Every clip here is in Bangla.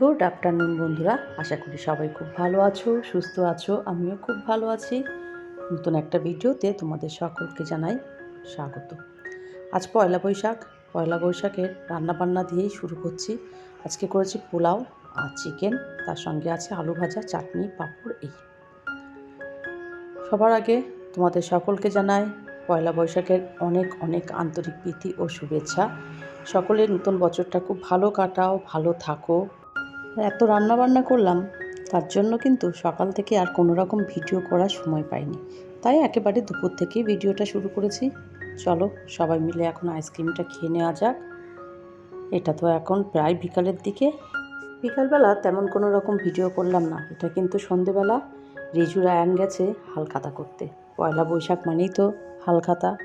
গুড আফটারনুন বন্ধুরা। আশা করি সবাই খুব ভালো আছো, সুস্থ আছো, আমিও খুব ভালো আছি। নতুন একটা ভিডিওতে তোমাদের সকলকে জানাই স্বাগত। আজ পয়লা বৈশাখ, পয়লা বৈশাখের রান্নাবান্না দিয়েই শুরু করছি। আজকে করেছি পোলাও আর চিকেন, তার সঙ্গে আছে আলু ভাজা, চাটনি, পাঁপড়, এই। সবার আগে তোমাদের সকলকে জানাই পয়লা বৈশাখের অনেক অনেক আন্তরিক প্রীতি ও শুভেচ্ছা। সকলের নতুন বছরটা খুব ভালো কাটাও, ভালো থাকো। এত রান্না বান্না করলাম, তার জন্য কিন্তু সকাল থেকে আর কোনো রকম ভিডিও করার সময় পাইনি। তাই একেবারে দুপুর থেকেই ভিডিওটা শুরু করেছি। চলো সবাই মিলে এখন আইসক্রিমটা খেয়ে নেওয়া যাক। এটা তো এখন প্রায় বিকালের দিকে। বিকালবেলা তেমন কোনো রকম ভিডিও করলাম না। এটা কিন্তু সন্ধেবেলা। রিজু রায়ান গেছে হালখাতা করতে। পয়লা বৈশাখ মানেই তো হালখাতা।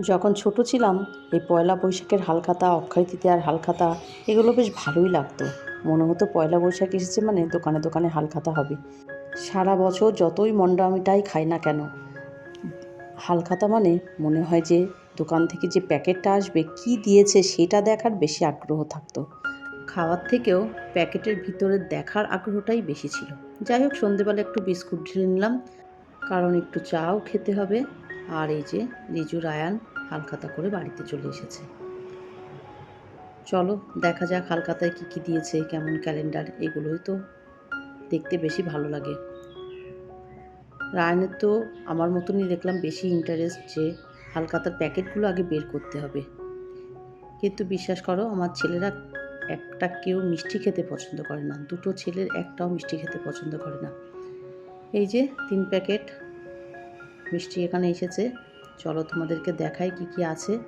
যখন ছোট ছিলাম, এই পয়লা বৈশাখের হালখাতা, অক্ষয় তৃতীয়ার হালখাতা, এগুলো বেশ ভালোই লাগতো। মনে হতো পয়লা বৈশাখ এসেছে মানে দোকানে দোকানে হালখাতা হবে। সারা বছর যতই মন্ডা মিঠাই খাই না কেন হালখাতা মানে মনে হয় যে দোকান থেকে যে প্যাকেটটা আসবে, কি দিয়েছে সেটা দেখার বেশি আগ্রহ থাকতো। খাওয়ার থেকেও প্যাকেটের ভিতরে দেখার আগ্রহটাই বেশি ছিল। যাই হোক, সন্ধেবেলা একটু বিস্কুট ঢেলে নিলাম, কারণ একটু চাও খেতে হবে। আর এই যে রিজু রায়ান হালখাতা করে বাড়িতে চলে এসেছে। চলো, দেখা যাক হালকাতায় কী কী দিয়েছে কেমন ক্যালেন্ডার। এগুলোই তো দেখতে বেশি ভালো লাগে। রায়নের তো আমার মতনই দেখলাম বেশি ইন্টারেস্ট যে হালকাতার প্যাকেটগুলো আগে বের করতে হবে। কিন্তু বিশ্বাস করো, আমার ছেলেরা একটা কেউ মিষ্টি খেতে পছন্দ করে না। দুটো ছেলের একটাও মিষ্টি খেতে পছন্দ করে না। এই যে, তিন প্যাকেট মিষ্টি এখানে এসেছে। চলো তোমাদেরকে দেখাই কি কি আছে।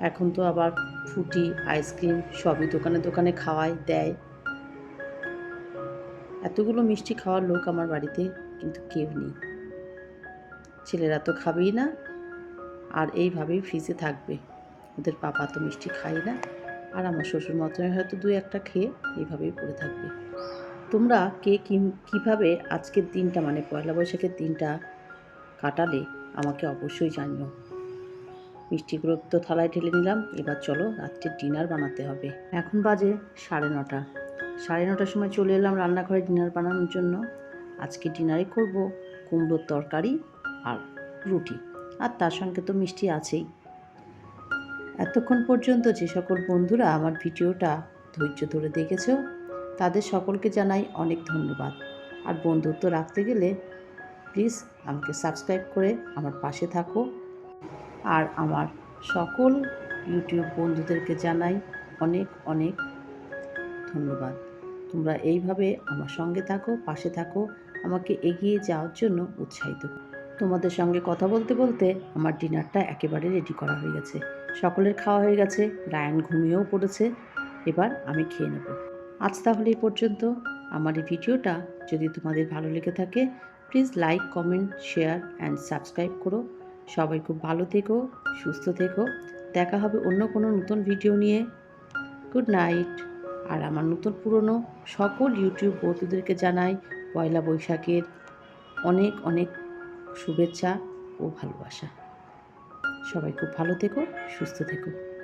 এখন তো আবার ফুটি, আইসক্রিম সবই দোকানে দোকানে খাওয়ায় দেয়। এতগুলো মিষ্টি খাওয়ার লোক আমার বাড়িতে কিন্তু কেউ নেই। ছেলেরা তো খাবেই না, আর এইভাবেই ফ্রিজে থাকবে। ওদের পাপা তো মিষ্টি খায় না, আর আমার শ্বশুর মতন হয়তো দুই একটা খেয়ে এইভাবেই পড়ে থাকবে। তোমরা কে কীভাবে আজকের দিনটা মানে পয়লা বৈশাখের দিনটা কাটালে আমাকে অবশ্যই জানিও। মিষ্টিগুলো তো থালায় ঢেলে নিলাম। এবার চলো রাত্রে ডিনার বানাতে হবে। এখন বাজে সাড়ে নটা। সাড়ে নটার সময় চলে এলাম রান্নাঘরে ডিনার বানানোর জন্য। আজকে ডিনারে করব কুমড়োর তরকারি আর রুটি। আর তার সঙ্গে তো মিষ্টি আছেই। এতক্ষণ পর্যন্ত যে সকল বন্ধুরা আমার ভিডিওটা ধৈর্য ধরে দেখেছ, তাদের সকলকে জানাই অনেক ধন্যবাদ। আর বন্ধুত্ব রাখতে গেলে প্লিজ আমাকে সাবস্ক্রাইব করে আমার পাশে থাকো। আর আমার সকল ইউটিউব বন্ধুদেরকে জানাই অনেক অনেক ধন্যবাদ। তোমরা এইভাবে আমার সঙ্গে থাকো, পাশে থাকো, আমাকে এগিয়ে যাওয়ার জন্য উৎসাহিত তোমাদের সঙ্গে কথা বলতে বলতে আমার ডিনারটা একেবারে রেডি করা হয়ে গেছে। সকলের খাওয়া হয়ে গেছে, রায়ান ঘুমিয়েও পড়েছে। এবার আমি খেয়ে নেব। আজ তাহলে এই পর্যন্ত। আমার এই ভিডিওটা যদি তোমাদের ভালো লেগে থাকে please like comment share and subscribe করো। সবাই খুব ভালো থেকো, সুস্থ থেকো। দেখা হবে অন্য কোনো নতুন ভিডিও নিয়ে। গুড নাইট আর আমার নতুন পুরনো সকল ইউটিউব বন্ধুদেরকে জানাই পয়লা বৈশাখের অনেক অনেক শুভেচ্ছা ও ভালোবাসা। সবাই খুব ভালো থেকো, সুস্থ থেকো।